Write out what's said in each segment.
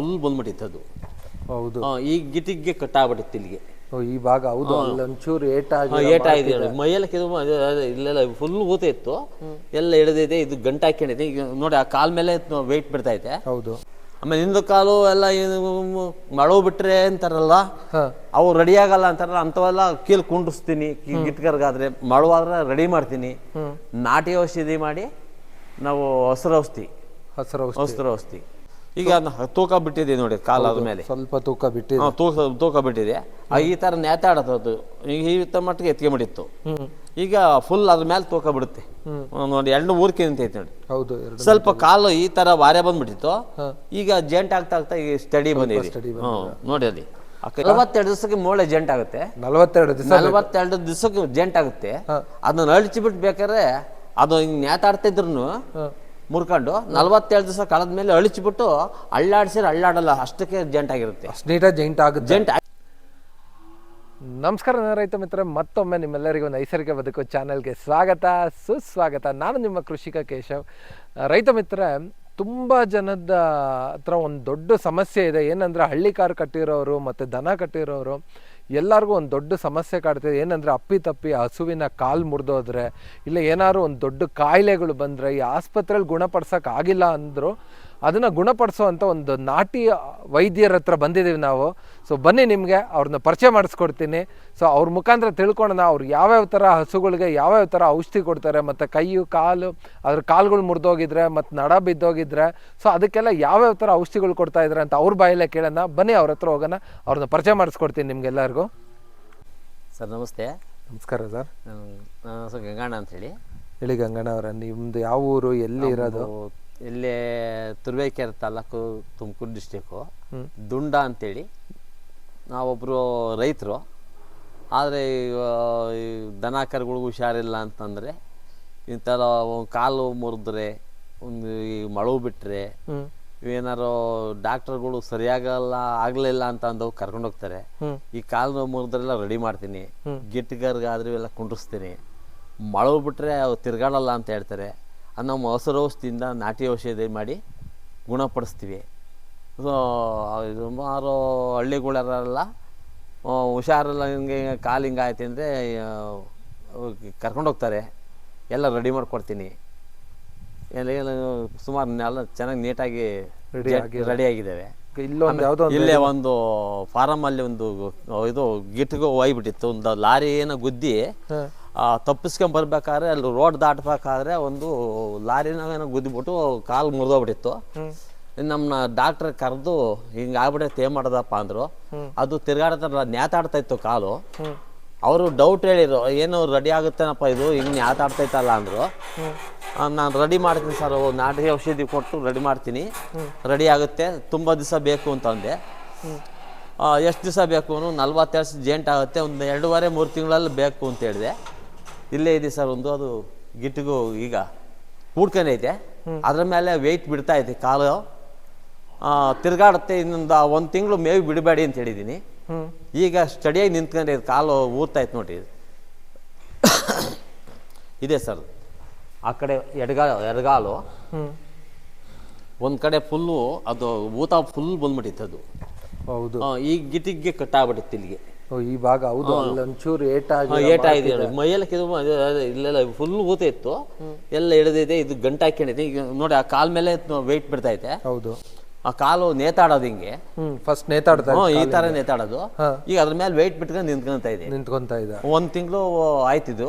Full ಬಂದ್ಬಿಟ್ಟಿತ್ತು ಅದು. ಹೌದು. ಈ ಗಿಟಿಗೆ ಕಟ್ಟಾಗ್ಬಿಟ್ಟಿತ್ತು ಇಲ್ಲಿಗೆ. ಓ, ಈ ಭಾಗ ಹೌದು ಒಂಚೂರು ಏಟ ಏಟಾಗಿದೆ ನೋಡಿ. ಮೈಯೆಲ್ಲ ಕೆಲವು ಇಲ್ಲೆಲ್ಲ ಫುಲ್ ಊತ ಇತ್ತು. ಎಲ್ಲ ಇಳಿದಿದೆ ಇದು ಗಂಟು ಹಾಕೊಂಡಿದೆ ಈಗ ನೋಡಿ ಆ ಕಾಲ್ ಮೇಲೆ ವೆಯ್ಟ್ ಬಿಡ್ತಾ ಐತೆ ಹೌದು. ಆಮೇಲೆ ಹಿಂದು ಕಾಲು ಎಲ್ಲ ಏನು ಮಳವು ಬಿಟ್ರೆ ಅಂತಾರಲ್ಲ ಅವು ರೆಡಿ ಆಗಲ್ಲ ಅಂತಾರಲ್ಲ ಅಂಥವೆಲ್ಲ ಕೀಲ್ ಕುಂಡಿಸ್ತೀನಿ ಗಿಟ್ಕರ್ಗಾದ್ರೆ ಮಳುವಾದ್ರೆ ರೆಡಿ ಮಾಡ್ತೀನಿ. ನಾಟಿ ಔಷಧಿ ಮಾಡಿ ನಾವು ಹಸಿರು ಔಷಧಿ. ಹಸಿರು ಹಸಿರು ಔಷಧಿ. ಈಗ ತೂಕ ಬಿಟ್ಟಿದೆ ನೋಡಿ ಕಾಲು ಆದ್ಮೇಲೆ. ಮೇಲೆ ಸ್ವಲ್ಪ ತೂಕ ಬಿಟ್ಟಿದೆ. ತೂಕ ತೂಕ ಬಿಟ್ಟಿದೆ. ಆ ಈ ತರ ನೇತಾಡೋದು ಅದು ಈಗ ಈ ತ ಮಟ್ಟಿಗೆ ಎತ್ಕೊಂಡ್ಬಿಟ್ಟಿತ್ತು. ಹ್ಮ್. ಈಗ ಫುಲ್ ಅದ್ರ ಮೇಲೆ ತೂಕ ಬಿಡುತ್ತೆ. ನೋಡಿ ಎರಡು ಊರ್ಕೆ ನಿಂತೈತೆ ನೋಡಿ. ಹೌದು ಸ್ವಲ್ಪ ಕಾಲು ಈ ತರ ವಾರೆ ಬಂದ್ಬಿಟ್ಟಿತ್ತು. ಈಗ ಜೆಂಟ್ ಆಗ್ತಾ ಆಗ್ತಾ ಈಗ ಸ್ಟಡಿ ಬಂದಿದೆ. ನೋಡಿ ಅಲ್ಲಿ. ನಲವತ್ತೆರಡು ದಿವಸಕ್ಕೆ ಮೂಳೆ ಜೆಂಟ್ ಆಗುತ್ತೆ. ನಲವತ್ತೆರಡು ದಿವಸ ನಲವತ್ತೆರಡು ದಿವಸಕ್ಕೆ ಜೆಂಟ್ ಆಗುತ್ತೆ. ಅದನ್ನ ಅದನ್ನ ಅಳಿಸಿಬಿಟ್ಟು ಬೇಕಾದ್ರೆ ಅದು ಹಿಂಗ್ ನೇತಾಡ್ತಾ ಇದ್ರು ಹಾ. ಮುರ್ಕೊಂಡು ನಲ್ವತ್ತೇಳು ದಿವಸ ಕಳೆದ್ಮೇಲೆ ಅಳಿಸ್ಬಿಟ್ಟು ಅಳ್ಳಾಡ್ಸಿರ ಅಳ್ಳಾಡಲ್ಲ ಅಷ್ಟಕ್ಕೆ ಜಂಟ್ ಆಗಿರುತ್ತೆ. ಅಷ್ಟು ನೀಟಾಗಿ ಜೈಂಟ್ ಆಗುತ್ತೆ. ಜಂಟ್ ನಮಸ್ಕಾರ ರೈತ ಮಿತ್ರ ಮತ್ತೊಮ್ಮೆ ನಿಮ್ಮೆಲ್ಲರಿಗೂ ನೈಸರ್ಗಿಕ ಬದುಕು ಚಾನೆಲ್ಗೆ ಸ್ವಾಗತ ಸುಸ್ವಾಗತ. ನಾನು ನಿಮ್ಮ ಕೃಷಿಕ ಕೇಶವ್. ರೈತ ಮಿತ್ರ ತುಂಬ ಜನದ ಹತ್ರ ಒಂದು ದೊಡ್ಡ ಸಮಸ್ಯೆ ಇದೆ. ಏನಂದರೆ ಹಳ್ಳಿ ಕಾರು ಕಟ್ಟಿರೋರು ಮತ್ತು ದನ ಕಟ್ಟಿರೋರು ಎಲ್ಲರಿಗೂ ಒಂದು ದೊಡ್ಡ ಸಮಸ್ಯೆ ಕಾಡ್ತಿದೆ. ಏನಂದರೆ ಅಪ್ಪಿ ತಪ್ಪಿ ಹಸುವಿನ ಕಾಲು ಮುರಿದೋದ್ರೆ, ಇಲ್ಲ ಏನಾದ್ರು ಒಂದು ದೊಡ್ಡ ಕಾಯಿಲೆಗಳು ಬಂದರೆ ಈ ಆಸ್ಪತ್ರೆಯಲ್ಲಿ ಗುಣಪಡಿಸೋಕ್ಕಾಗಿಲ್ಲ ಅಂದರು ಅದನ್ನು ಗುಣಪಡಿಸುವಂಥ ಒಂದು ನಾಟಿ ವೈದ್ಯರ ಹತ್ರ ಬಂದಿದ್ದೀವಿ ನಾವು. ಸೊ ಬನ್ನಿ ನಿಮಗೆ ಅವ್ರನ್ನ ಪರಿಚಯ ಮಾಡಿಸ್ಕೊಡ್ತೀನಿ. ಸೊ ಅವ್ರ ಮುಖಾಂತರ ತಿಳ್ಕೊಳ್ಳೋಣ ಅವ್ರು ಯಾವ್ಯಾವ ಥರ ಹಸುಗಳಿಗೆ ಯಾವ್ಯಾವ ಥರ ಔಷಧಿ ಕೊಡ್ತಾರೆ ಮತ್ತು ಕೈಯು ಕಾಲು ಅದ್ರ ಕಾಲುಗಳು ಮುರಿದೋಗಿದ್ರೆ ಮತ್ತು ನಡ ಬಿದ್ದೋಗಿದ್ರೆ ಸೊ ಅದಕ್ಕೆಲ್ಲ ಯಾವ್ಯಾವ ಥರ ಔಷಧಿಗಳು ಕೊಡ್ತಾ ಇದ್ದಾರೆ ಅಂತ ಅವ್ರ ಬಾಯಲ್ಲೇ ಕೇಳೋಣ. ಬನ್ನಿ ಅವ್ರ ಹತ್ರ ಹೋಗೋಣ ಅವ್ರನ್ನ ಪರಿಚಯ ಮಾಡಿಸ್ಕೊಡ್ತೀನಿ ನಿಮ್ಗೆಲ್ಲರಿಗೂ ಸರ್ ನಮಸ್ತೆ. ನಮಸ್ಕಾರ ಸರ್. ನಾನು ಅಂತ ಹೇಳಿ ಗಂಗಣ್ಣ ಅಂತೇಳಿ ಹೇಳಿ. ಗಂಗಣ್ಣ ಅವರ ನಿಮ್ದು ಯಾವ ಊರು ಎಲ್ಲಿ ಇರೋದು? ಇಲ್ಲೇ ತುರುವೇಕೆರೆ ತಾಲೂಕು ತುಮಕೂರು ಡಿಸ್ಟಿಕ್ಕು. ದುಂಡ ಅಂತೇಳಿ. ನಾವೊಬ್ಬರು ರೈತರು. ಆದರೆ ಈ ದನ ಕರುಗಳಿಗೂ ಹುಷಾರಿಲ್ಲ ಅಂತಂದರೆ ಇಂಥರ ಒಂದು ಕಾಲು ಮುರಿದ್ರೆ ಒಂದು ಈ ಮಳವು ಬಿಟ್ಟರೆ ಏನಾರು ಡಾಕ್ಟರ್ಗಳು ಸರಿಯಾಗಲ್ಲ ಆಗಲಿಲ್ಲ ಅಂತ ಅಂದವು ಕರ್ಕೊಂಡು ಹೋಗ್ತಾರೆ. ಈ ಕಾಲು ಮುರಿದ್ರೆಲ್ಲ ರೆಡಿ ಮಾಡ್ತೀನಿ. ಗಿಟ್ಟಿಗರ್ಗಾದ್ರೂ ಎಲ್ಲ ಕುಂಡ್ರಿಸ್ತೀನಿ. ಮಳು ಬಿಟ್ಟರೆ ಅವು ತಿರ್ಗಾಡಲ್ಲ ಅಂತ ಹೇಳ್ತಾರೆ. ಅದು ಹಸಿರು ಔಷಧಿಯಿಂದ ನಾಟಿ ಔಷಧಿ ಮಾಡಿ ಗುಣಪಡಿಸ್ತೀವಿ. ಸೊ ಸುಮಾರು ಹಳ್ಳಿಗಳೆಲ್ಲ ಹುಷಾರಲ್ಲ ಹಿಂಗೆ ಕಾಲು ಹಿಂಗೆ ಆಯ್ತು ಅಂದರೆ ಕರ್ಕೊಂಡು ಹೋಗ್ತಾರೆ. ಎಲ್ಲ ರೆಡಿ ಮಾಡಿಕೊಡ್ತೀನಿ. ಎಲ್ಲ ಸುಮಾರು ಎಲ್ಲ ಚೆನ್ನಾಗಿ ನೀಟಾಗಿ ರೆಡಿ ಆಗಿದ್ದಾವೆ ಇಲ್ಲೇ ಒಂದು ಫಾರಮ್ ಅಲ್ಲಿ ಒಂದು ಇದು ಗಿಟ್ಗೆ ಹೋಗ್ಬಿಟ್ಟಿತ್ತು ಒಂದು ಲಾರಿ ಏನೋ ಗುದ್ದಿ ಹಾಂ ಆ, ತಪ್ಪಿಸ್ಕೊಂಡ್ ಬರ್ಬೇಕಾದ್ರೆ ಅಲ್ಲಿ ರೋಡ್ ದಾಟಬೇಕಾದ್ರೆ ಒಂದು ಲಾರಿನ ಏನೋ ಗುದ್ದಿಬಿಟ್ಟು ಕಾಲು ಮುರಿದೋಗ್ಬಿಟ್ಟಿತ್ತು. ನಮ್ಮನ್ನ ಡಾಕ್ಟರ್ ಕರೆದು ಹಿಂಗೆ ಆಗ್ಬಿಟ್ಟೈತೆ ಏನ್ ಮಾಡದಪ್ಪ? ಅಂದ್ರು. ಅದು ತಿರ್ಗಾಡ್ತಾರ ನ್ಯಾತಾಡ್ತಾ ಇತ್ತು ಕಾಲು. ಅವರು ಡೌಟ್ ಹೇಳಿದ್ರು ಏನು ರೆಡಿ ಆಗುತ್ತೇನಪ್ಪ ಇದು? ಹಿಂಗೆ ನ್ಯಾತಾಡ್ತೈತಲ್ಲ ಅಂದರು. ನಾನು ರೆಡಿ ಮಾಡ್ತೀನಿ ಸರ್ ನಾಟಿ ಔಷಧಿ ಕೊಟ್ಟು ರೆಡಿ ಮಾಡ್ತೀನಿ. ರೆಡಿ ಆಗುತ್ತೆ ತುಂಬ ದಿವಸ ಬೇಕು ಅಂತಂದೆ ಎಷ್ಟು ದಿವಸ ಬೇಕು? ನಲ್ವತ್ತೆರಡು ಜೇಂಟ್ ಆಗುತ್ತೆ ಒಂದು ಎರಡೂವರೆ ಮೂರು ತಿಂಗಳಲ್ಲಿ ಬೇಕು ಅಂತ ಹೇಳಿದೆ. ಇಲ್ಲೇ ಇದೆ ಸರ್ ಒಂದು ಅದು ಗಿಟ್ಟಿಗೂ ಈಗ ಕೂಡ್ಕೊಂಡೈತೆ ಅದ್ರ ಮೇಲೆ ವೆಯ್ಟ್ ಬಿಡ್ತಾ ಐತೆ ಕಾಲು. ಆ, ತಿರ್ಗಾಡುತ್ತೆ ಇನ್ನೊಂದು ಒಂದು ತಿಂಗಳು ಮೇವು ಬಿಡಬೇಡಿ ಅಂತ ಹೇಳಿದ್ದೀನಿ ಈಗ ಸ್ಟಡಿಯಾಗಿ ನಿಂತ್ಕೊಂಡಿದೆ ಕಾಲು ಊರ್ತಾ ಇತ್ತು ನೋಡಿ. ಇದೆ ಸರ್. ಆ ಕಡೆ ಎಡಗಾ ಎಡಗಾಲು. ಒಂದು ಕಡೆ ಫುಲ್ಲು ಅದು ಊತ ಫುಲ್ ಬಂದ್ಬಿಟ್ಟಿತ್ತು ಅದು. ಹೌದು. ಈ ಗಿಟಿಗೆ ಕಟ್ಟಾಗ್ಬಿಟ್ಟಿತ್ತು ಇಲ್ಲಿಗೆ. ಈ ಭಾಗ ಹೌದು ಅಲ್ಲೊಂಚೂರು ಏಟ ಏಟ ನೋಡಿ. ಮೈಯೆಲ್ಲ ಇಲ್ಲೆಲ್ಲ ಫುಲ್ ಊತ ಇತ್ತು. ಎಲ್ಲ ಇಳಿದಿದೆ ಇದು ಗಂಟೆ ಹಾಕೊಂಡಿದೆ ಈಗ ನೋಡಿ ಆ ಕಾಲ್ ಮೇಲೆ ವೆಯ್ಟ್ ಬಿಡ್ತಾ ಐತೆ ಹೌದು. ಆ ಕಾಲು ನೇತಾಡೋದು ಹಿಂಗೆ. ಫಸ್ಟ್ ನೇತಾಡ್ತಾ ಈ ತರ ನೇತಾಡೋದು. ಈಗ ಅದ್ರ ಮೇಲೆ ವೆಯ್ಟ್ ಬಿಟ್ಕೊಂಡು ನಿಂತ್ಕೊಂತ ಇದೆ. ನಿಂತ್ಕೊಂತ ಇದೆ. ಒಂದು ತಿಂಗಳು ಆಯ್ತಿದು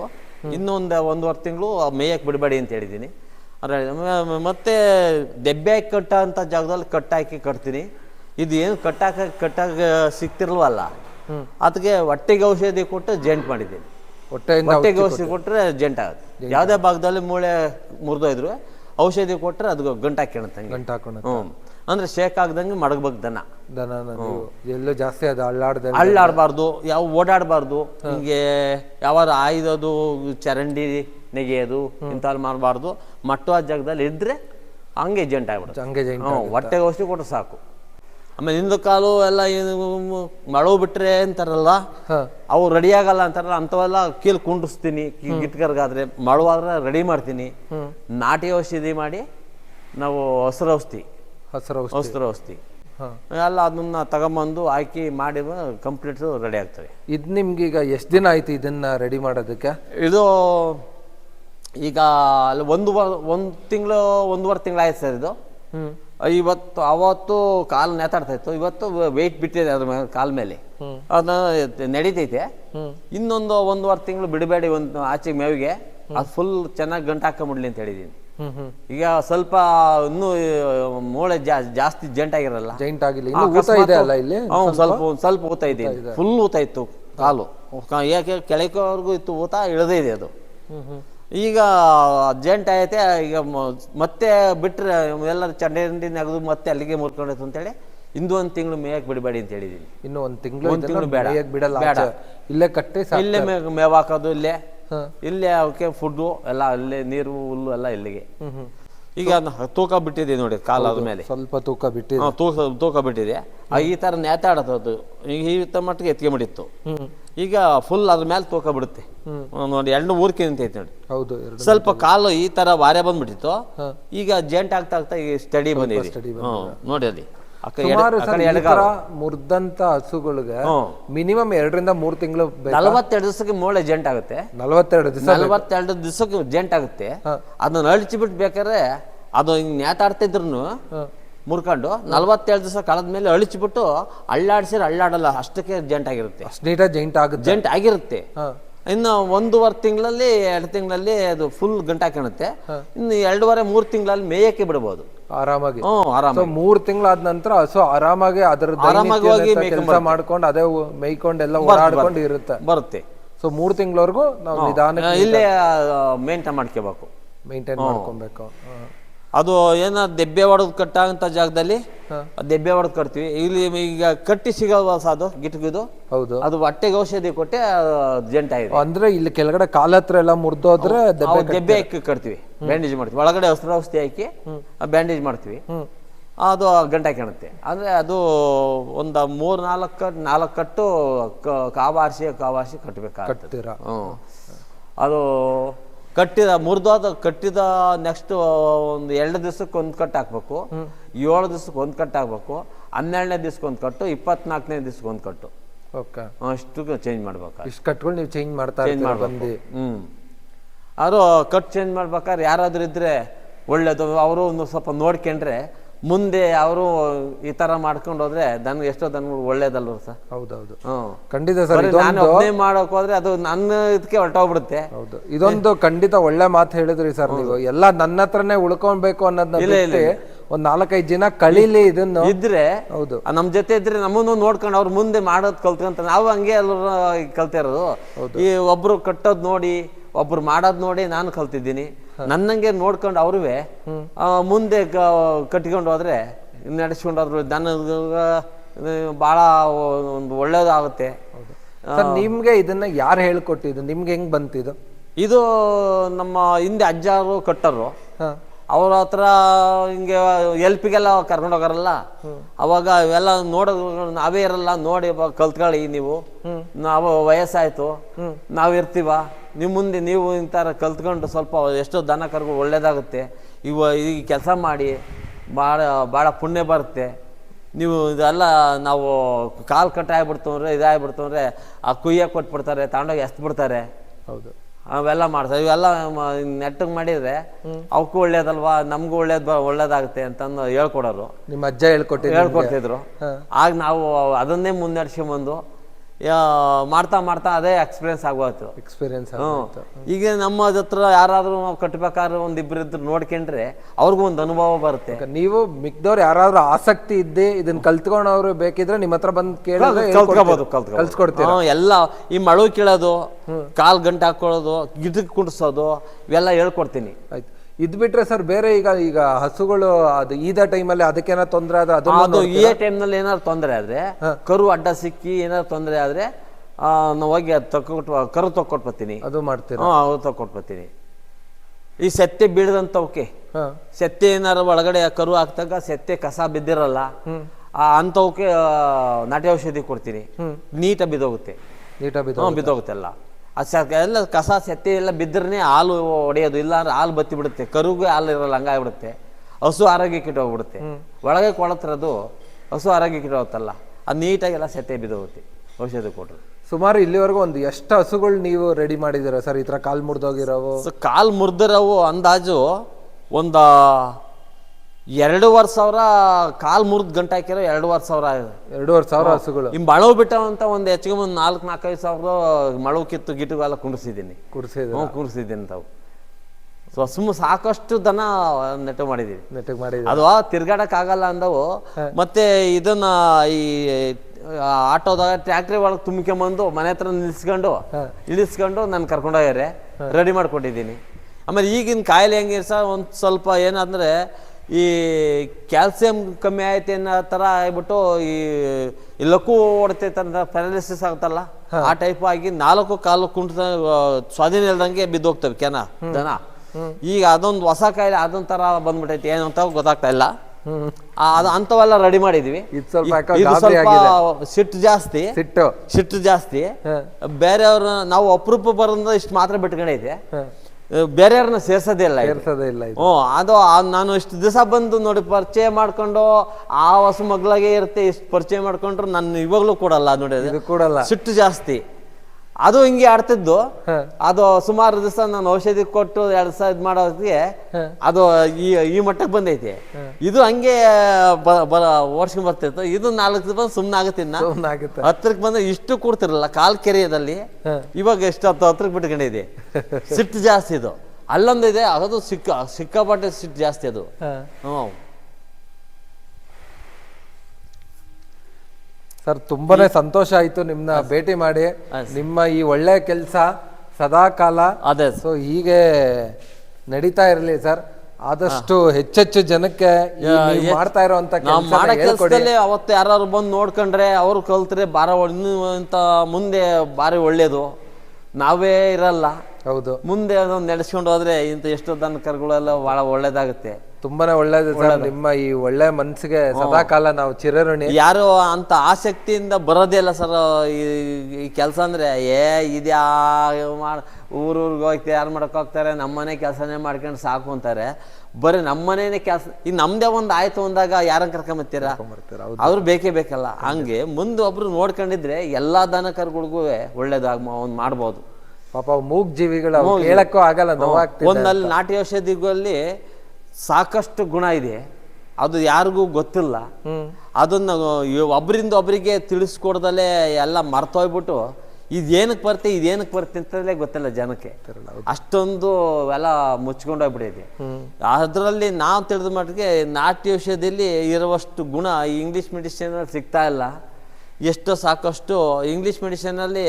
ಇನ್ನೊಂದು ಒಂದೂವರೆ ತಿಂಗಳು ಮೇಯಕ್ಕೆ ಬಿಡಬೇಡಿ ಅಂತ ಹೇಳಿದ್ದೀನಿ. ಮತ್ತೆ ದೆಬ್ಬೆ ಹಾಕಿ ಕಟ್ಟ ಅಂತ ಜಾಗದಲ್ಲಿ ಕಟ್ಟಾಕಿ ಕಟ್ತೀನಿ. ಇದು ಏನು ಕಟ್ಟಾಕ ಕಟ್ಟಾಕ ಸಿಗ್ತಿರ್ಲ್ವಲ್ಲ. ಅದಕ್ಕೆ ಹೊಟ್ಟೆಗೆ ಔಷಧಿ ಕೊಟ್ಟು ಜೆಂಟ್ ಮಾಡಿದ್ದೀನಿ. ಹೊಟ್ಟೆಗೆ ಔಷಧಿ ಕೊಟ್ಟರೆ ಜೆಂಟ್ ಆಗುತ್ತೆ. ಯಾವುದೇ ಭಾಗದಲ್ಲಿ ಮೂಳೆ ಮುರಿದೋಯ್ದ್ರು ಔಷಧಿ ಕೊಟ್ಟರೆ ಅದು ಗಂಟು ಹಾಕ್ಯಣತ್ತಂಗೆ ಗಂಟು ಹಾಕೋಣ ಹ್ಞೂ ಅಂದರೆ ಶೇಕ್ ಆಗ್ದಂಗೆ ಮಡಗ್ಬೇಕು ದನ. ದನ ಎಲ್ಲೂ ಜಾಸ್ತಿ ಅದು ಅಳ್ಳಾಡ್ದೆ ಅಳ್ಳಾಡಬಾರ್ದು ಯಾವ ಓಡಾಡಬಾರ್ದು. ಹಿಂಗೆ ಯಾವಾಗ ಆಯ್ದದು ಚರಂಡಿ ನೆಗೆಯೋದು ಇಂಥಲ್ಲಿ ಮಾಡಬಾರ್ದು. ಮಟ್ಟುವ ಜಾಗದಲ್ಲಿ ಇದ್ರೆ ಹಂಗೆ ಜೆಂಟ್ ಆಗ್ಬಿಡುತ್ತೆ. ಹಂಗೆ ಜೆಂಟ್ ಹೊಟ್ಟೆಗೆ ಔಷಧಿ ಕೊಟ್ಟರೆ ಸಾಕು. ಆಮೇಲೆ ಹಿಂದು ಕಾಲು ಎಲ್ಲ ಏನು ಮಳವು ಬಿಟ್ರೆ ಅಂತಾರಲ್ಲ ಅವು ರೆಡಿ ಆಗಲ್ಲ ಅಂತಾರಲ್ಲ ಅಂತವೆಲ್ಲ ಕೀಲ್ ಕುಂಡಿಸ್ತೀನಿ ಗಿಟ್ಕರ್ಗಾದ್ರೆ ಮಳುವಾದ್ರೆ ರೆಡಿ ಮಾಡ್ತೀನಿ. ನಾಟಿ ಔಷಧಿ ಮಾಡಿ ನಾವು ಹಸಿರು ಔಷಧಿ. ಹಸಿರು ಔಷಧಿ. ಹಸಿರು ಔಷಧಿ. ಎಲ್ಲ ಅದನ್ನ ತಗೊಂಬಂದು ಹಾಕಿ ಮಾಡಿ ಕಂಪ್ಲೀಟ್ ರೆಡಿ ಆಗ್ತದೆ. ಇದು ನಿಮ್ಗೀಗ ಎಷ್ಟು ದಿನ ಆಯ್ತು ಇದನ್ನ ರೆಡಿ ಮಾಡೋದಕ್ಕೆ? ಇದು ಈಗ ಅಲ್ಲಿ ಒಂದು ಒಂದು ತಿಂಗಳು ಒಂದೂವರೆ ತಿಂಗಳು ಆಯ್ತು ಸರ್ ಇದು. ಇವತ್ತು ಅವತ್ತು ಕಾಲು ನೆತಾಡ್ತಾ ಇತ್ತು. ಇವತ್ತು ವೆಯ್ಟ್ ಬಿಟ್ಟಿದೆ ಅದ್ರ ಮೇಲೆ ಕಾಲ ಮೇಲೆ. ಅದನ್ನ ನಡೀತೈತೆ. ಇನ್ನೊಂದು ಒಂದೂವರೆ ತಿಂಗಳು ಬಿಡಬೇಡಿ ಒಂದು ಆಚೆ ಮೇವಿಗೆ. ಅದು ಫುಲ್ ಚೆನ್ನಾಗಿ ಗಂಟು ಹಾಕೊಂಬಿಡ್ಲಿ ಅಂತ ಹೇಳಿದೀನಿ. ಈಗ ಸ್ವಲ್ಪ ಇನ್ನೂ ಮೂಳೆ ಜಾಸ್ತಿ ಜೈಂಟ್ ಆಗಿಲ್ಲ. ಇನ್ನು ಊತ ಇದೆ ಅಲ್ಲ ಇಲ್ಲಿ? ಹ್ಞೂ ಸ್ವಲ್ಪ? ಒಂದ್ ಸ್ವಲ್ಪ ಊತ ಇದೆ ಫುಲ್ ಊತ ಇತ್ತು ಕಾಲು. ಯಾಕೆ ಕೆಳಕವರೆಗೂ ಇತ್ತು ಊತ ಇಳದೇ ಇದೆ ಅದು. ಈಗ ಅರ್ಜೆಂಟ್ ಆಗೈತೆ ಈಗ ಮತ್ತೆ ಬಿಟ್ರೆ ಎಲ್ಲ ಚಂಡಿ ನೆಗೆದು ಮತ್ತೆ ಅಲ್ಲಿಗೆ ಮುರ್ಕೊಂಡೈತೆ ಅಂತೇಳಿ ಇಂದು ಒಂದು ತಿಂಗಳು ಮೇಯಕ್ಕೆ ಬಿಡಬೇಡಿ ಅಂತ ಹೇಳಿದ್ದೀನಿ ಇನ್ನು ಒಂದ್ ತಿಂಗಳು ಒಂದ್ ತಿಂಗ್ಳು ಬೇಡ. ಬಿಡಲ್ಲ ಬೇಡ. ಇಲ್ಲೇ ಕಟ್ಟಿ ಇಲ್ಲೇ ಮೇ ಮೇವು ಹಾಕೋದು ಇಲ್ಲೇ. ಇಲ್ಲೇ ಅವಕ್ಕೆ ಫುಡ್ಡು ಎಲ್ಲ ಅಲ್ಲೇ ನೀರು ಹುಲ್ಲು ಎಲ್ಲ ಇಲ್ಲಿಗೆ. ಈಗ ತೂಕ ಬಿಟ್ಟಿದೆ ನೋಡಿ ಕಾಲಾದ ಮೇಲೆ ಸ್ವಲ್ಪ ತೂಕ ಬಿಟ್ಟಿದೆ. ತೂಕ ತೂಕ ಬಿಟ್ಟಿದೆ. ಈ ತರ ನೇತಾಡೋದು ಈಗ ಈ ತರ ಮಟ್ಟಿಗೆ ಎತ್ಕೊಂಬಿಟ್ಟಿತ್ತು ಮಾಡಿತ್ತು ಈಗ ಫುಲ್ ಅದ್ರ ಮೇಲೆ ತೂಕ ಬಿಡುತ್ತೆ. ನೋಡಿ ಎರಡು ಊರ್ಕೆ ನಿಂತೈತೆ ನೋಡಿ. ಹೌದು ಸ್ವಲ್ಪ ಕಾಲು. ಈ ತರ ವಾರೆ ಬಂದ್ಬಿಟ್ಟಿತ್ತು. ಈಗ ಜೆಂಟ್ ಆಗ್ತಾ ಆಗ್ತಾ ಈಗ ಸ್ಟಡಿ ಬಂದಿದೆ. ನೋಡಿ ಅಲ್ಲಿ. ಸುಮಾರು ಈ ಮುರ್ದಂತ ಹಸುಗಳಿಗೆ. ಮಿನಿಮಮ್ ಎರಡರಿಂದ ಮೂರ್ ತಿಂಗಳು ನಲವತ್ತೆರಡು ದಿವಸಕ್ಕೆ ಮೂಳೆ ಜೆಂಟ್ ಆಗುತ್ತೆ. ನಲವತ್ತೆರಡು ದಿವಸ ನಲವತ್ತೆರಡು ದಿವಸಕ್ಕೆ ಜೆಂಟ್ ಆಗುತ್ತೆ. ಅದನ್ನ ಅಳಿಸಿ ಬಿಟ್ಟು ಬೇಕಾದ್ರೆ ಅದು ಹಿಂಗ್ ನೇತಾಡ್ತಿದ್ರು ಮುರ್ಕೊಂಡು ನಲವತ್ತೆರಡು ದಿವಸ ಕಳೆದ್ಮೇಲೆ ಅಳಿಸ್ಬಿಟ್ಟು ಅಳ್ಳಾಡ್ಸಿದ್ರೆ ಅಳ್ಳಾಡಲ್ಲ ಅಷ್ಟಕ್ಕೆ ಜೆಂಟ್ ಆಗಿರುತ್ತೆ. ಅಷ್ಟೇ ನೀಟಾಗಿ ಜೈಂಟ್ ಆಗುತ್ತೆ. ಜೆಂಟ್ ಆಗಿರುತ್ತೆ. ಇನ್ನು ಒಂದೂವರೆ ತಿಂಗಳಲ್ಲಿ ಎರಡು ತಿಂಗಳಲ್ಲಿ ಅದು ಫುಲ್ ಗಂಟೆ ಹಾಕೊಳುತ್ತೆ ಇನ್ನು ಎರಡೂವರೆ ಮೂರು ತಿಂಗಳಲ್ಲಿ ಮೇಯಕ್ಕೆ ಬಿಡ್ಬೋದು. ಆರಾಮಾಗಿ. ಆರಾಮ ಮೂರ್ ತಿಂಗಳಾದ ನಂತರ ಸೊ ಆರಾಮಾಗಿ ಅದರ ಆರಾಮಾಗಿ ಕೆಲಸ ಮಾಡ್ಕೊಂಡು ಅದೇ ಮೇಯ್ಕೊಂಡು ಎಲ್ಲ ಓಡಾಡ್ಕೊಂಡು ಇರುತ್ತೆ. ಬರುತ್ತೆ ಸೊ ಮೂರ್ ತಿಂಗಳವರೆಗೂ ನಾವು ನಿಧಾನ ಇಲ್ಲೇ ಮೇಂಟೈನ್ ಮಾಡ್ಕೋಬೇಕು. ಮೇಂಟೈನ್ ಮಾಡ್ಕೊಬೇಕು. ಅದು ಏನ ದೆಬ್ಬೆ ಹೊಡೆದು ಕಟ್ಟಾಗಂತ ಜಾಗದಲ್ಲಿ ದೆಬ್ಬೆ ಹೊಡೆದು ಕಟ್ತೀವಿ. ಇಲ್ಲಿ ಈಗ ಕಟ್ಟಿ ಸಿಗಲ್ವ ಅದು ಗಿಟ್ಗಿದು ಹೌದು. ಅದು ಹೊಟ್ಟೆಗೆ ಔಷಧಿ ಕೊಟ್ಟೆ ಜಂಟ್ ಆಗಿದೆ. ಅಂದ್ರೆ ಇಲ್ಲಿ ಕೆಳಗಡೆ ಕಾಲ ಹತ್ರ ಎಲ್ಲ ಮುರಿದೋದ್ರೆ ದೆಬ್ಬೆ ಹಾಕಿ ಕಟ್ತೀವಿ ಬ್ಯಾಂಡೇಜ್ ಮಾಡ್ತೀವಿ. ಒಳಗಡೆ ಹಸಿರು ಔಷಧಿ ಹಾಕಿ ಬ್ಯಾಂಡೇಜ್ ಮಾಡ್ತೀವಿ. ಅದು ಗಂಟೆ ಕಾಣುತ್ತೆ ಅಂದರೆ ಅದು ಒಂದು ಮೂರು ನಾಲ್ಕು ಕಟ್ ನಾಲ್ಕು ಕಟ್ಟು ಕಾವಾರಿಸಿ ಕಾವಾರಿಸಿ ಕಟ್ಟಬೇಕಾಗ್ತದೆ ಕಟ್ತೀರಾ? ಹ್ಞೂ ಅದು ಕಟ್ಟಿದ ಮುರಿದಾದ ಕಟ್ಟಿದ ನೆಕ್ಸ್ಟ್ ಒಂದು ಎರಡು ದಿವಸಕ್ಕೆ ಒಂದು ಕಟ್ ಹಾಕ್ಬೇಕು. ಏಳು ದಿವ್ಸಕ್ಕೆ ಒಂದು ಕಟ್ ಹಾಕ್ಬೇಕು. ಹನ್ನೆರಡನೇ ದಿವ್ಸಕ್ಕೆ ಒಂದು ಕಟ್ಟು ಇಪ್ಪತ್ನಾಲ್ಕನೇ ದಿವ್ಸಕ್ಕೆ ಒಂದು ಕಟ್ಟು. ಓಕೆ. ಅಷ್ಟು ಚೇಂಜ್ ಮಾಡ್ಬೇಕು ಇಷ್ಟು ಕಟ್ಕೊಂಡು ನೀವು ಚೇಂಜ್ ಮಾಡ್ತಾ ಚೇಂಜ್ ಮಾಡ್ಬೇಕು. ಹ್ಞೂ ಆದರೂ ಕಟ್ ಚೇಂಜ್ ಮಾಡ್ಬೇಕಾದ್ರೆ ಯಾರಾದರೂ ಇದ್ರೆ ಒಳ್ಳೇದು. ಅವರು ಒಂದು ಸ್ವಲ್ಪ ನೋಡ್ಕೊಂಡ್ರೆ ಮುಂದೆ ಅವರು ಈ ತರ ಮಾಡ್ಕೊಂಡು ಹೋದ್ರೆ ದನ ಎಷ್ಟೋ ದನಗಳು ಒಳ್ಳೇದಲ್ವ ಸರ್. ಹೌದೌದು. ಹ್ಮ್ ಖಂಡಿತ ಸರ್ ಬರೀ ನಾನು ಇದೊಂದು ಒಬ್ಬನೇ ಮಾಡೋಕ್ ಹೋದ್ರೆ ಅದು ನನ್ನ ಇದಕ್ಕೆ ಹೊರಟೋಗ್ಬಿಡುತ್ತೆ. ಹೌದು. ಇದೊಂದು ಖಂಡಿತ ಒಳ್ಳೆ ಮಾತು ಹೇಳಿದ್ರಿ ಸರ್ ನೀವು. ಎಲ್ಲ ನನ್ನ ಹತ್ರನೇ ಉಳ್ಕೊಬೇಕು ಅನ್ನೋದನ್ನ ಬಿಟ್ಟು ಒಂದ್ ನಾಲ್ಕೈದು ಜನ ಕಳೀಲಿ ಇದನ್ನ ಇದ್ರೆ ಹೌದು. ಆ ನಮ್ ಜೊತೆ ಇದ್ರೆ ನಮ್ಮನ್ನು ನೋಡ್ಕೊಂಡು ಅವ್ರು ಮುಂದೆ ಮಾಡೋದ್ ಕಲ್ತ್ಕೊಂತ ನಾವು ಹಂಗೆ ಎಲ್ಲರೂ ಕಲ್ತಿರೋದು. ಈ ಒಬ್ರು ಕಟ್ಟೋದ್ ನೋಡಿ ಒಬ್ರು ಮಾಡೋದ್ ನೋಡಿ ನಾನು ಕಲ್ತಿದ್ದೀನಿ. ನನ್ನಂಗೆ ನೋಡ್ಕೊಂಡು ಅವ್ರವೇ ಮುಂದೆ ಕಟ್ಕೊಂಡು ಹೋದ್ರೆ ನಡೆಸ್ಕೊಂಡು ಹೋದ್ರು ದನ ಭಾಳ ಒಂದು ಒಳ್ಳೇದಾಗುತ್ತೆ. ನಿಮ್ಗೆ ಇದನ್ನ ಯಾರು ಹೇಳ್ಕೊಟ್ಟಿದ್ದು? ನಿಮ್ಗೆ ಹೆಂಗ್ ಬಂತಿದು ಇದು? ನಮ್ಮ ಹಿಂದೆ ಅಜ್ಜಾರು ಕಟ್ಟರು. ಅವ್ರ ಹತ್ರ ಹಿಂಗೆ ಎಲ್ಪಿಗೆಲ್ಲ ಕರ್ಕೊಂಡು ಹೋಗಾರಲ್ಲ? ಅವಾಗ ಇವೆಲ್ಲ ನೋಡೋದು ನಾವೇ ಇರಲ್ಲ ನೋಡಿ ಕಲ್ತ್ಕೊಳ್ಳಿ ನೀವು. ನಾವು ವಯಸ್ಸಾಯ್ತು. ನಾವು ಇರ್ತೀವ ನಿಮ್ಮ ಮುಂದೆ ನೀವು ಇಂಥರ ಕಲ್ತ್ಕೊಂಡು ಸ್ವಲ್ಪ ಎಷ್ಟೋ ದನ ಕರ್ಗಳು ಒಳ್ಳೇದಾಗುತ್ತೆ. ಇವ ಈ ಕೆಲಸ ಮಾಡಿ ಭಾಳ ಭಾಳ ಪುಣ್ಯ ಬರುತ್ತೆ. ನೀವು ಇದೆಲ್ಲ ನಾವು ಕಾಲು ಕಟ್ಟಾಗ್ಬಿಡ್ತು ಅಂದರೆ ಇದಾಗ್ಬಿಡ್ತು ಅಂದರೆ ಆ ಕುಯ್ಯಕ್ಕೆ ಕೊಟ್ಬಿಡ್ತಾರೆ ತಾಂಡೋಗಿ ಎಸ್ದು ಬಿಡ್ತಾರೆ ಹೌದು. ಅವೆಲ್ಲ ಮಾಡ್ತಾರೆ. ಇವೆಲ್ಲ ನೆಟ್ಟಗೆ ಮಾಡಿದ್ರೆ ಅವಕ್ಕೂ ಒಳ್ಳೇದಲ್ವಾ ನಮಗೂ ಒಳ್ಳೇದು ಒಳ್ಳೇದಾಗುತ್ತೆ ಅಂತಂದು ಹೇಳ್ಕೊಡೋರು. ನಿಮ್ಮ ಅಜ್ಜ ಹೇಳ್ಕೊಟ್ಟು ಹೇಳ್ಕೊಡ್ತಿದ್ರು. ಆಗ ನಾವು ಅದನ್ನೇ ಮುನ್ನಡೆಸ್ಕೊಂಬಂದು ಮಾಡ್ತಾ ಮಾಡ್ತಾ ಅದೇ ಎಕ್ಸ್ಪೀರಿಯನ್ಸ್ ಆಗೋಯ್ತು. Experience hmm. ಈಗ ನಮ್ಮ ಹತ್ರ ಯಾರಾದ್ರೂ ನಾವು ಕಟ್ಬೇಕಾದ್ರೆ ಒಂದ್ ಇಬ್ಬರು ಇದ್ರು ನೋಡ್ಕೊಂಡ್ರೆ ಅವ್ರಿಗೂ ಒಂದು ಅನುಭವ ಬರುತ್ತೆ. ನೀವು ಮಿಕ್ದವ್ರು ಯಾರಾದ್ರೂ ಆಸಕ್ತಿ ಇದ್ದೆ ಇದನ್ನ ಕಲ್ತ್ಕೊಂಡವ್ರು ಬೇಕಿದ್ರೆ ನಿಮ್ಮ ಹತ್ರ ಬಂದು ಕೇಳಿದ್ರೆ ಕಲ್ತ್ಕೋಬಹುದು ಕಲ್ಸ್ಕೊಡ್ತೀರಾ? ಹ್ಮ್, ಎಲ್ಲ ಈ ಮಳು ಕೀಳೋದು ಕಾಲ್ ಗಂಟೆ ಹಾಕೊಳ್ಳೋದು ಗಿಡಕ್ಕೆ ಕುಂಡ್ಸೋದು ಇವೆಲ್ಲ ಹೇಳ್ಕೊಡ್ತೀನಿ. ಆಯ್ತು. ಇದ್ ಬಿಟ್ರೆ ಸರ್ ಬೇರೆ ಈಗ ಈಗ ಹಸುಗಳು ಅದು ಈದ ಟೈಮಲ್ಲಿ ಅದಕ್ಕೇನ ತೊಂದರೆ ಆದ್ರೆ ಅದು ಅದು ಈ ಟೈಮ್ನಲ್ಲಿ ಏನಾದ್ರು ತೊಂದರೆ ಆದ್ರೆ ಕರು ಅಡ್ಡ ಸಿಕ್ಕಿ ಏನಾದ್ರು ತೊಂದರೆ ಆದ್ರೆ ನಾವು ಹೋಗಿ ಅದು ತಕ್ಕೊಟ್ಟು ಕರು ತಕ್ಕೊಟ್ಬತ್ತೀನಿ ಅದು ಮಾಡ್ತೀರಾ? ಹಾಂ ಅವ್ರು ತಕ್ಕೊಟ್ಬತ್ತೀನಿ ಈ ಸೆತ್ತೆ ಬೀಳದಂಥವಕ್ಕೆ ಹಾ. ಸೆತ್ತೆ ಏನಾದ್ರು ಒಳಗಡೆ ಕರು ಹಾಕ್ದಾಗ ಸೆತ್ತೆ ಕಸ ಬಿದ್ದಿರಲ್ಲ ಆ ಅಂಥವಕ್ಕೆ ನಾಟಿ ಔಷಧಿ ಕೊಡ್ತೀನಿ. ನೀಟಾಗಿ ಬಿದ್ದೋಗುತ್ತೆ. ನೀಟಾಗಿ ಬಿದ್ದೋಗುತ್ತೆ. ಎಲ್ಲ ಅದು ಎಲ್ಲ ಕಸ ಸೆತ್ತೆ ಎಲ್ಲ ಬಿದ್ದರೆ ಹಾಲು ಒಡೆಯೋದು. ಇಲ್ಲ ಅಂದ್ರೆ ಹಾಲು ಬತ್ತಿ ಬಿಡುತ್ತೆ. ಕರುಗೆ ಹಾಲು ಇರಲ್ಲ ಹಂಗಾಗ್ಬಿಡುತ್ತೆ ಹಸು ಆರೋಗ್ಯ ಕೆಟ್ಟೋಗ್ಬಿಡುತ್ತೆ ಒಳಗೆ ಕೊಳತ್ರದು ಹಸು ಆರೋಗ್ಯಕ್ಕಿರೋತ್ತಲ್ಲ ಅದು ನೀಟಾಗೆಲ್ಲ ಸೆತ್ತೆ ಬಿದ್ದೋಗುತ್ತೆ ಔಷಧಿ ಕೊಟ್ಟರು ಸುಮಾರು ಇಲ್ಲಿವರೆಗೂ ಒಂದು ಎಷ್ಟು ಹಸುಗಳು ನೀವು ರೆಡಿ ಮಾಡಿದ್ದೀರಾ ಸರ್? ಈ ಥರ ಕಾಲು ಮುರಿದೋಗಿರೋವು? ಸೊ ಕಾಲು ಮುರಿದಿರೋವು ಅಂದಾಜು ಒಂದು ಎರಡೂವರೆ ಸಾವಿರ ಕಾಲ್ ಮುರಿದು ಗಂಟೆ ಹಾಕಿರೋ ಎರಡೂವರೆ ಸಾವಿರ ಎರಡುವರೆ ಸಾವಿರ ಹಸುಗಳು. ಈ ಮಳವು ಬಿಟ್ಟವಂತ ಒಂದು ಹೆಚ್ಚಿಗೆ ಒಂದು ನಾಲ್ಕು ನಾಲ್ಕೈದು ಸಾವಿರ ಮಳವು ಕಿತ್ತು ಗಿಟ್ಟುಗೆಲ್ಲ ಕುಂಡಿಸಿದ್ದೀನಿ ಕುಡಿಸಿದ್ರು ಹ್ಞೂ ಕುಂಡಿಸಿದ್ದೀನಿ ತಾವು. ಸೊ ಸುಮ್ಮ ಸಾಕಷ್ಟು ದನ ನೆಟ್ಟು ಮಾಡಿದೀನಿ ನೆಟ್ಟು ಮಾಡಿದ್ರು? ಅದು ತಿರ್ಗಾಡಕ್ ಆಗಲ್ಲ ಅಂದವು. ಮತ್ತೆ ಇದನ್ನ ಈ ಆಟೋದಾಗ ಟ್ರ್ಯಾಕ್ಟ್ರಿ ಒಳಗೆ ತುಂಬಿಕೊಂಬಂದು ಮನೆ ಹತ್ರ ನಿಲ್ಸ್ಕೊಂಡು ಇಳಿಸ್ಕೊಂಡು ನಾನು ಕರ್ಕೊಂಡೋಗ್ಯಾರೆ ರೆಡಿ ಮಾಡ್ಕೊಂಡಿದ್ದೀನಿ. ಆಮೇಲೆ ಈಗಿನ ಕಾಯಿಲೆ ಹೆಂಗಿರ್ಸ ಸರ್ ಒಂದು ಸ್ವಲ್ಪ ಏನಂದ್ರೆ ಈ ಕ್ಯಾಲ್ಸಿಯಂ ಕಮ್ಮಿ ಆಯ್ತು ಅನ್ನೋ ಥರ ಆಗ್ಬಿಟ್ಟು ಈ ಎಲ್ಲಕ್ಕೂ ಓಡ್ತೈತೆ ಅಂತ ಪ್ಯಾರಾಲಿಸಿಸ್ ಆಗುತ್ತಲ್ಲ ಆ ಟೈಪ್ ಆಗಿ ನಾಲ್ಕು ಕಾಲು ಕುಂಟ ಸ್ವಾಧೀನ ಇಲ್ದಂಗೆ ಬಿದ್ದೋಗ್ತವೆ ಕೆನ ದನ ಈಗ ಅದೊಂದು ಹೊಸ ಕಾಯಿಲೆ ಅದೊಂದು ಥರ ಬಂದ್ಬಿಟ್ಟೈತಿ ಏನು ಅಂತ ಗೊತ್ತಾಗ್ತಾ ಇಲ್ಲ. ಅದು ಅಂಥವೆಲ್ಲ ರೆಡಿ ಮಾಡಿದ್ವಿ. ಸ್ವಲ್ಪ ಸಿಟ್ಟು ಜಾಸ್ತಿ. ಸಿಟ್ಟು. ಸಿಟ್ಟು ಜಾಸ್ತಿ. ಬೇರೆಯವ್ರ ನಾವು ಅಪರೂಪ ಬರೋದ್ರಿಂದ ಇಷ್ಟು ಮಾತ್ರ ಬಿಟ್ಕೊಂಡೈತೆ. ಬೇರೆಯವ್ರನ್ನ ಸೇರ್ಸೋದೇ ಇಲ್ಲ. ಸೇರ್ಸೋದೇ ಇಲ್ಲ ಇದು ಹ್ಞೂ ಅದು ಆ- ನಾನು ಇಷ್ಟು ದಿವಸ ಬಂದು ನೋಡಿ ಪರಿಚಯ ಮಾಡ್ಕೊಂಡು ಆ ಹೊಸ ಮಗ್ಲಾಗೆ ಇರುತ್ತೆ ಇಷ್ಟು ಪರಿಚಯ ಮಾಡ್ಕೊಂಡ್ರು ನಾನು ಇವಾಗಲೂ ಕೊಡಲ್ಲ ನೋಡಿ ಅದು. ಇದು ಕೂಡಲ್ಲ ಸಿಟ್ಟು ಜಾಸ್ತಿ ಅದು ಹಿಂಗೆ ಆಡ್ತಿದ್ದು. ಅದು ಸುಮಾರು ದಿವಸ ನಾನು ಔಷಧಿ ಕೊಟ್ಟು ಎರಡು ಸಾವಿರ ಇದು ಮಾಡೋದಕ್ಕೆ ಅದು ಈ ಈ ಮಟ್ಟಕ್ಕೆ ಬಂದೈತಿ. ಇದು ಹಂಗೆ ವರ್ಷಕ್ಕೆ ಬರ್ತಿತ್ತು. ಇದು ನಾಲ್ಕು ದಿವಸ ಸುಮ್ಮನೆ ಆಗುತ್ತಿನ್ನ ಹತ್ತಿರಕ್ಕೆ ಹತ್ರಕ್ಕೆ ಬಂದ್ರೆ ಇಷ್ಟು ಕೂಡ್ತಿರಲ್ಲ ಕಾಲ್ ಕೆರೆಯದಲ್ಲಿ. ಇವಾಗ ಎಷ್ಟು ಹತ್ತು ಹತ್ರಕ್ಕೆ ಬಿಟ್ಕೊಂಡಿದೆ. ಸಿಟ್ಟು ಜಾಸ್ತಿ ಇದು. ಅಲ್ಲೊಂದಿದೆ ಅದು ಸಿಕ್ಕ ಸಿಕ್ಕಾಪಟ್ಟೆ ಸಿಟ್ಟು ಜಾಸ್ತಿ ಅದು. ಹ. ಸರ್ ತುಂಬಾನೇ ಸಂತೋಷ ಆಯ್ತು ನಿಮ್ನ ಭೇಟಿ ಮಾಡಿ. ನಿಮ್ಮ ಈ ಒಳ್ಳೆ ಕೆಲಸ ಸದಾ ಕಾಲ ಅದೇ ಸೊ ಹೀಗೆ ನಡೀತಾ ಇರಲಿ ಸರ್. ಆದಷ್ಟು ಹೆಚ್ಚೆಚ್ಚು ಜನಕ್ಕೆ ಮಾಡ್ತಾ ಇರುವಂತ ಮಾಡೋ ಕೆಲಸದಲ್ಲಿ ಅವತ್ತು ಯಾರು ಬಂದು ನೋಡ್ಕೊಂಡ್ರೆ ಅವ್ರು ಕಲ್ತ್ರೆ ಬಾರ ಇನ್ನೂ ಮುಂದೆ ಬಾರಿ ಒಳ್ಳೇದು. ನಾವೇ ಇರಲ್ಲ. ಹೌದು. ಮುಂದೆ ಅದೊಂದು ನಡೆಸ್ಕೊಂಡು ಹೋದ್ರೆ ಇಂಥ ಎಷ್ಟೋ ದನ ಕರುಗಳೆಲ್ಲ ಬಹಳ ಒಳ್ಳೇದಾಗುತ್ತೆ. ತುಂಬಾನೇ ಒಳ್ಳೇದು ಸರ್. ನಿಮ್ಮ ಈ ಒಳ್ಳೆ ಮನ್ಸಿಗೆ ಸದಾ ಕಾಲ ನಾವು ಚಿರಋಣಿ. ಯಾರು ಅಂತ ಆಸಕ್ತಿಯಿಂದ ಬರೋದೇ ಇಲ್ಲ ಸರ್. ಈ ಈ ಕೆಲಸ ಅಂದ್ರೆ ಏ ಇದ್ಯಾ ಮಾಡ ಊರೂರಿಗೆ ಹೋಗ್ತಾರೆ ಯಾರು ಮಾಡಕ್ ಹೋಗ್ತಾರೆ ನಮ್ಮನೆ ಕೆಲಸನೇ ಮಾಡ್ಕೊಂಡು ಸಾಕು ಅಂತಾರೆ. ಬರೀ ನಮ್ಮನೇನೆ ಕೆಲಸ ಈಗ ನಮ್ದೇ ಒಂದು ಆಯ್ತು ಅಂದಾಗ ಯಾರನ್ನ ಕರ್ಕೊಂಬರ್ತೀರ? ಬರ್ತೀರಾ? ಅವ್ರು ಬೇಕೇ ಬೇಕಲ್ಲ. ಹಂಗೆ ಮುಂದೆ ಒಬ್ರು ನೋಡ್ಕೊಂಡಿದ್ರೆ ಎಲ್ಲಾ ದನ ಕರುಗಳಿಗೂ ಒಳ್ಳೇದಾಗ ಒಂದು ಮಾಡ್ಬೋದು. ಪಾಪ ಮೂಗ್ ಜೀವಿಗಳು ಹೇಳಕ್ಕೂ ಆಗಲ್ಲ ನೋವಾಗ್ತದೆ ಒಂದಲ್ಲಿ ನಾಟಿ ಔಷಧಿಗಳಲ್ಲಿ ಸಾಕಷ್ಟು ಗುಣ ಇದೆ. ಅದು ಯಾರಿಗೂ ಗೊತ್ತಿಲ್ಲ. ಅದನ್ನ ಒಬ್ಬರಿಂದ ಒಬ್ಬರಿಗೆ ಒಬ್ರಿಗೆ ತಿಳಿಸ್ಕೊಡ್ದಲೆ ಎಲ್ಲ ಮರ್ತೋಗ್ಬಿಟ್ಟು ಇದೇನಕ್ಕೆ ಬರ್ತೆ ಇದೇನಕ್ಕೆ ಬರ್ತೆ ಅಂತಲೇ ಗೊತ್ತಿಲ್ಲ ಜನಕ್ಕೆ. ಅಷ್ಟೊಂದು ಎಲ್ಲ ಮುಚ್ಕೊಂಡೋಗ್ಬಿಟ್ಟಿದೆ ಅದರಲ್ಲಿ ನಾವು ತಿಳಿದ ಮಟ್ಟಿಗೆ ನಾಟಿ ಔಷಧಿಯಲ್ಲಿ ಇರುವಷ್ಟು ಗುಣ ಈ ಇಂಗ್ಲೀಷ್ ಮೆಡಿಸಿನಲ್ಲಿ ಸಿಗ್ತಾ ಇಲ್ಲ. ಎಷ್ಟೋ ಸಾಕಷ್ಟು ಇಂಗ್ಲೀಷ್ ಮೆಡಿಸಿನಲ್ಲಿ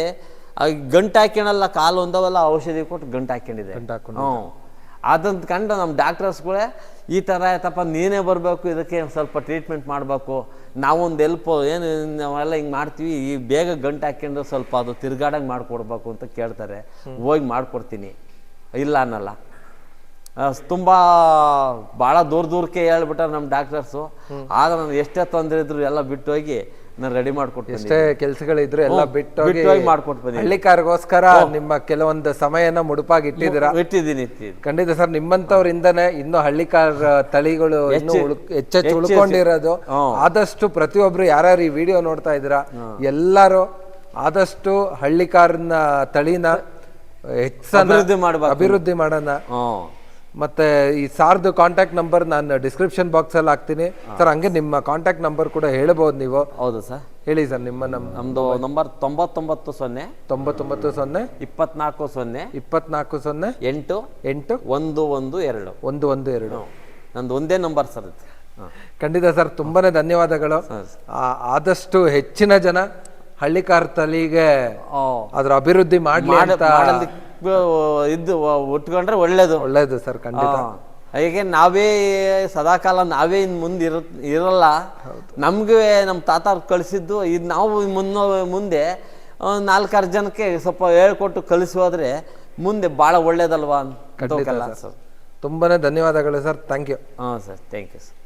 ಗಂಟು ಹಾಕ್ಯಣಲ್ಲ ಕಾಲು ಒಂದವಲ್ಲ ಔಷಧಿ ಕೊಟ್ಟು ಗಂಟು ಹಾಕ್ಕೊಂಡು. ಹ್ಞೂ. ಅದನ್ನ ಕಂಡು ನಮ್ಮ ಡಾಕ್ಟರ್ಸ್ಗಳೇ ಈ ಥರ ಆಯ್ತಪ್ಪ ನೀನೇ ಬರಬೇಕು ಇದಕ್ಕೆ ಸ್ವಲ್ಪ ಟ್ರೀಟ್ಮೆಂಟ್ ಮಾಡಬೇಕು. ನಾವೊಂದು ಎಲ್ಪ್ ಏನು ನಾವೆಲ್ಲ ಹಿಂಗೆ ಮಾಡ್ತೀವಿ ಈ ಬೇಗ ಗಂಟು ಹಾಕ್ಯಂಡು ಸ್ವಲ್ಪ ಅದು ತಿರ್ಗಾಡಂಗೆ ಮಾಡಿಕೊಡ್ಬೇಕು ಅಂತ ಕೇಳ್ತಾರೆ. ಹೋಗಿ ಮಾಡಿಕೊಡ್ತೀನಿ. ಇಲ್ಲ ಅನ್ನಲ್ಲ. ತುಂಬ ತುಂಬಾ ಭಾಳ ದೂರ ದೂರಕ್ಕೆ ಹೇಳ್ಬಿಟ್ಟಾರೆ ನಮ್ಮ ಡಾಕ್ಟರ್ಸು. ಆದ್ರೆ ನಾನು ಎಷ್ಟೇ ತೊಂದರೆ ಇದ್ರು ಎಲ್ಲ ಬಿಟ್ಟು ಹೋಗಿ ನಾನು ರೆಡಿ ಮಾಡ್ಕೊಟ್ಟು ಎಷ್ಟೇ ಕೆಲ್ಸಗಳಿದ್ರು ಎಲ್ಲ ಎಲ್ಲಾ ಬಿಟ್ಟೋಗಿ ಬಿಟ್ಟು ಹೋಗಿ ಮಾಡ್ಕೊಟ್ ಬಂದಿದ್ದೀನಿ. ಹಳ್ಳಿಕಾರ್ಗೋಸ್ಕರ ನಿಮ್ಮ ಕೆಲವೊಂದು ಸಮಯನ ಮುಡುಪಾಗಿ ಇಟ್ಟಿದ್ದೀರಾ ಇಟ್ಟಿದ್ದೀನಿ ಖಂಡಿತ ಸರ್ ನಿಮ್ಮಂತವ್ರಿಂದನೇ ಇನ್ನು ಹಳ್ಳಿಕಾರ್ ತಳಿಗಳು ಇನ್ನು ಹೆಚ್ಚೆಚ್ಚು ಉಳ್ಕೊಂಡಿರೋದು. ಆದಷ್ಟು ಪ್ರತಿಯೊಬ್ರು ಯಾರ್ಯಾರು ಈ ವಿಡಿಯೋ ನೋಡ್ತಾ ಇದ್ದೀರಾ ಎಲ್ಲರೂ ಆದಷ್ಟು ಹಳ್ಳಿಕಾರನ ತಳಿನ ಹೆಚ್ಚು ಅಭಿವೃದ್ಧಿ ಮಾಡ್ಬೇಕು. ಅಭಿವೃದ್ಧಿ ಮಾಡೋಣ. ಮತ್ತೆ ಈ ಸಾರ್ದು ಕಾಂಟ್ಯಾಕ್ಟ್ ನಂಬರ್ ನಾನು ಡಿಸ್ಕ್ರಿಪ್ಷನ್ ಬಾಕ್ಸ್ ಅಲ್ಲಿ ಹಾಕ್ತೀನಿ. ಸರ್ ಹಂಗೆ ನಿಮ್ಮ ಕಾಂಟ್ಯಾಕ್ಟ್ ನಂಬರ್ ಕೂಡ ಹೇಳ್ಬೋದು ನೀವು. ಹೌದು ಸರ್ ಹೇಳಿ ಸರ್ ನಿಮ್ಮ ನಮ್ ನಮ್ಮದು ನಂಬರ್ ತೊಂಬತ್ತೊಂಬತ್ತು ಸೊನ್ನೆ ತೊಂಬತ್ತೊಂಬತ್ತು ಸೊನ್ನೆ ಇಪ್ಪತ್ನಾಲ್ಕು ಸೊನ್ನೆ ಇಪ್ಪತ್ನಾಲ್ಕು ಸೊನ್ನೆ ಎಂಟು ಎಂಟು ಒಂದು ಒಂದು ಎರಡು. ಒಂದು ಒಂದು ಎರಡು. ನಂದು ಒಂದೇ ನಂಬರ್ ಸರ್ ಖಂಡಿತ ಸರ್ ತುಂಬಾನೇ ಧನ್ಯವಾದಗಳು. ಆದಷ್ಟು ಹೆಚ್ಚಿನ ಜನ ಹಳ್ಳಿಕಾರ್ ತಲಿಗೆ ಅದ್ರ ಅಭಿವೃದ್ಧಿ ಮಾಡಲಿ ಅಂತ ಇದ್ದು ಉಟ್ಕೊಂಡ್ರೆ ಒಳ್ಳೇದು. ಒಳ್ಳೇದು ಸರ್ ಖಂಡಿತ. ಹಾಗೆ ನಾವೇ ಸದಾಕಾಲ ನಾವೇ ಇನ್ ಮುಂದೆ ಇರ ಇರಲ್ಲ. ನಮ್ಗೆ ನಮ್ಮ ತಾತ ಕಳಿಸಿದ್ದು ಇದು ನಾವು ಮುನ್ನ ಮುಂದೆ ನಾಲ್ಕಾರು ಜನಕ್ಕೆ ಸ್ವಲ್ಪ ಹೇಳ್ಕೊಟ್ಟು ಕಳಿಸೋದ್ರೆ ಮುಂದೆ ಭಾಳ ಒಳ್ಳೇದಲ್ವಾ ಅಂತ ಸರ್. ತುಂಬಾನೇ ಧನ್ಯವಾದಗಳು ಸರ್. Thank you. ಹಾಂ ಸರ್ ಥ್ಯಾಂಕ್ ಯು ಸರ್.